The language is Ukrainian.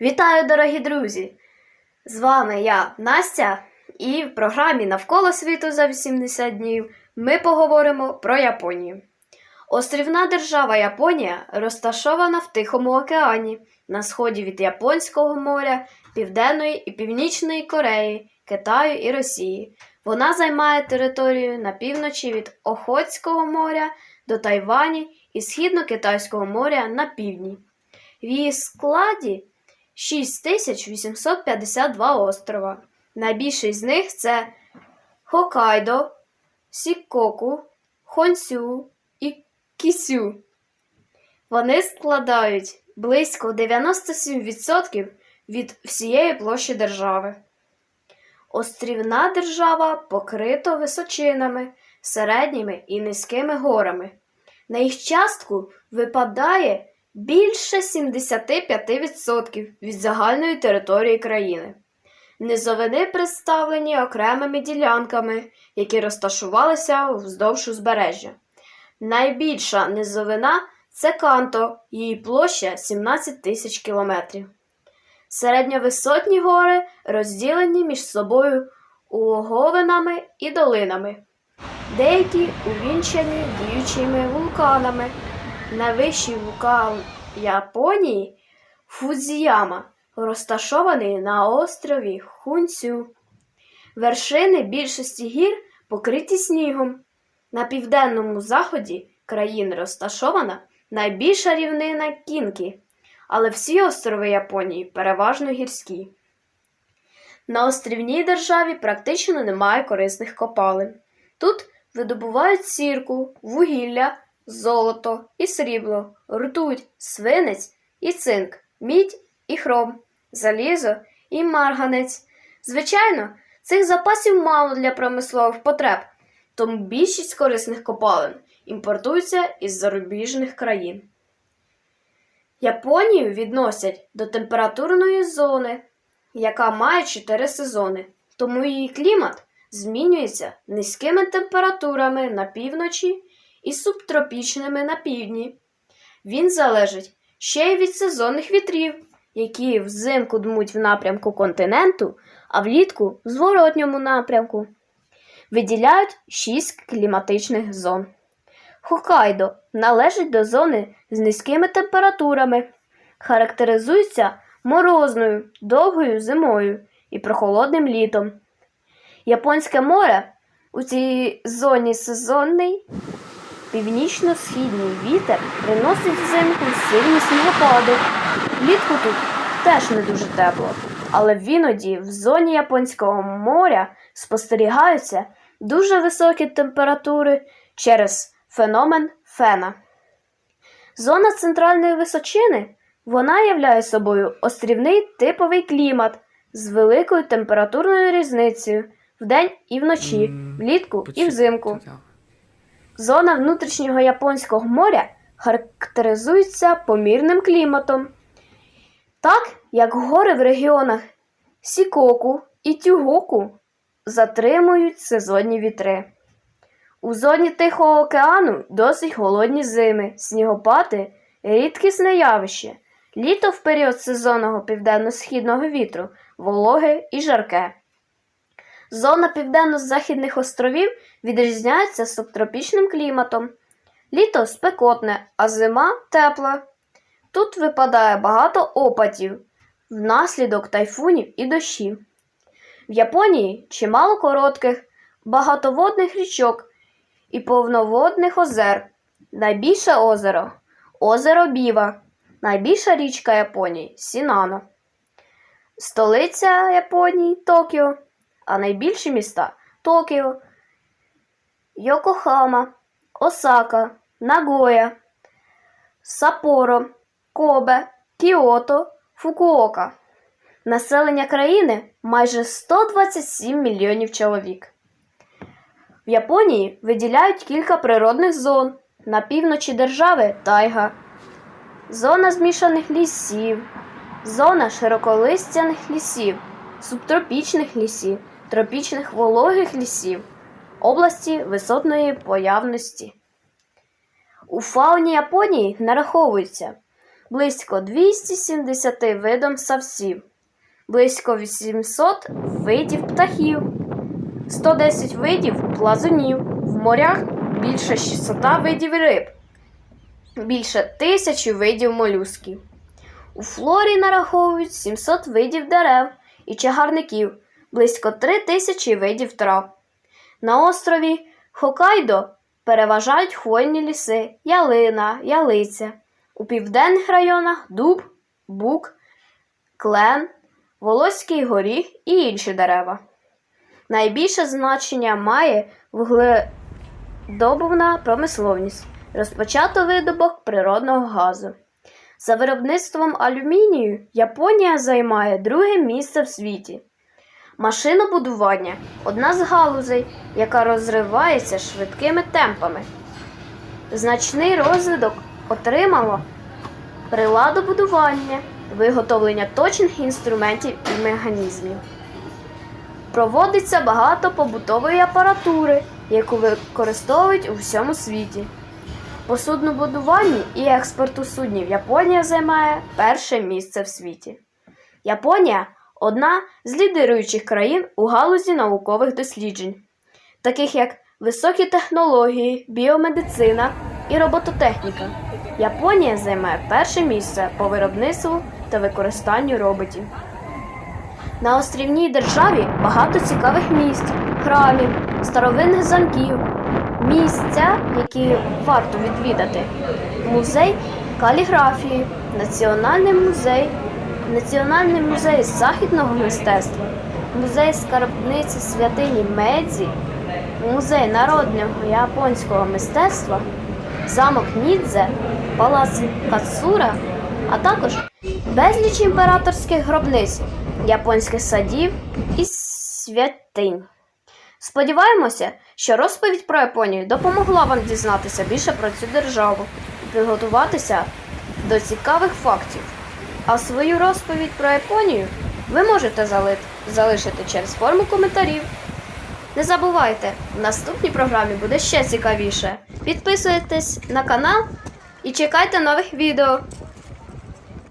Вітаю, дорогі друзі! З вами я, Настя, і в програмі Навколо світу за 80 днів ми поговоримо про Японію. Острівна держава Японія розташована в Тихому океані на сході від Японського моря, Південної і Північної Кореї, Китаю і Росії. Вона займає територію на півночі від Охотського моря до Тайвані і Східно-Китайського моря на півдні. В її складі 6852 острова. Найбільший з них це Хокайдо, Сікоку, Хонсю і Кісю. Вони складають близько 97% від всієї площі держави. Острівна держава покрита височинами, середніми і низькими горами. На їх частку випадає більше 75% від загальної території країни. Низовини представлені окремими ділянками, які розташувалися вздовж узбережжя. Найбільша низовина це Канто, її площа 17 тисяч кілометрів. Середньовисотні гори розділені між собою улоговинами і долинами. Деякі увінчані діючими вулканами. Найвищий вулкан Японії Фудзіяма, розташований на острові Хунцю. Вершини більшості гір покриті снігом. На південному заході країни розташована найбільша рівнина Кінкі, але всі острови Японії переважно гірські. На острівній державі практично немає корисних копалин. Тут видобувають сірку, вугілля, золото і срібло, ртуть, свинець і цинк, мідь і хром, залізо і марганець. Звичайно, цих запасів мало для промислових потреб, тому більшість корисних копалин імпортуються із зарубіжних країн. Японію відносять до температурної зони, яка має чотири сезони, тому її клімат змінюється низькими температурами на півночі і субтропічними на півдні. Він залежить ще й від сезонних вітрів, які взимку дмуть в напрямку континенту, а влітку в зворотньому напрямку. Виділяють шість кліматичних зон. Хокайдо належить до зони з низькими температурами, характеризується морозною, довгою зимою і прохолодним літом. Японське море у цій зоні сезонний північно-східний вітер приносить взимку сильні снігопади. Влітку тут теж не дуже тепло, але іноді в зоні Японського моря спостерігаються дуже високі температури через феномен фена. Зона центральної височини вона являє собою острівний типовий клімат з великою температурною різницею вдень і вночі, влітку і взимку. Зона внутрішнього Японського моря характеризується помірним кліматом. Так як гори в регіонах Сікоку і Тюгоку затримують сезонні вітри. У зоні Тихого океану досить холодні зими, снігопади рідкісне явище. Літо в період сезонного південно-східного вітру вологе і жарке. Зона південно-західних островів відрізняється субтропічним кліматом. Літо спекотне, а зима тепла. Тут випадає багато опадів внаслідок тайфунів і дощів. В Японії чимало коротких, багатоводних річок і повноводних озер. Найбільше озеро озеро Біва, найбільша річка Японії Сінано. Столиця Японії Токіо, а найбільші міста Токіо, Йокохама, Осака, Нагоя, Сапоро, Кобе, Кіото, Фукуока. Населення країни майже 127 мільйонів чоловік. В Японії виділяють кілька природних зон. На півночі держави тайга, зона змішаних лісів, зона широколистяних лісів, субтропічних лісів, тропічних вологих лісів, області висотної появності. У фауні Японії нараховуються близько 270 видом савців, близько 800 видів птахів, 110 видів плазунів, в морях більше 600 видів риб, більше тисячі видів молюсків. У флорі нараховують 700 видів дерев і чагарників, близько 3 тисячі видів трав. На острові Хокайдо переважають хвойні ліси, ялина, ялиця. У південних районах дуб, бук, клен, волоський горіх і інші дерева. Найбільше значення має вугледобувна промисловність, розпочато видобок природного газу. За виробництвом алюмінію Японія займає друге місце в світі. Машинобудування одна з галузей, яка розривається швидкими темпами. Значний розвиток отримало приладобудування, виготовлення точних інструментів і механізмів. Проводиться багато побутової апаратури, яку використовують у всьому світі. По суднобудуванні і експорту суднів Японія займає перше місце в світі. Японія одна з лідируючих країн у галузі наукових досліджень, таких як високі технології, біомедицина і робототехніка. Японія займає перше місце по виробництву та використанню роботів. На острівній державі багато цікавих місць, храмів, старовинних замків, місця, які варто відвідати. Музей каліграфії, Національний музей, Національний музей західного мистецтва, музей скарбниці святині Медзі, музей народного японського мистецтва, замок Нідзе, палац Кацура, а також безліч імператорських гробниць, японських садів і святинь. Сподіваємося, що розповідь про Японію допомогла вам дізнатися більше про цю державу і підготуватися до цікавих фактів. А свою розповідь про Японію ви можете зали- залишити через форму коментарів. Не забувайте, в наступній програмі буде ще цікавіше. Підписуйтесь на канал і чекайте нових відео.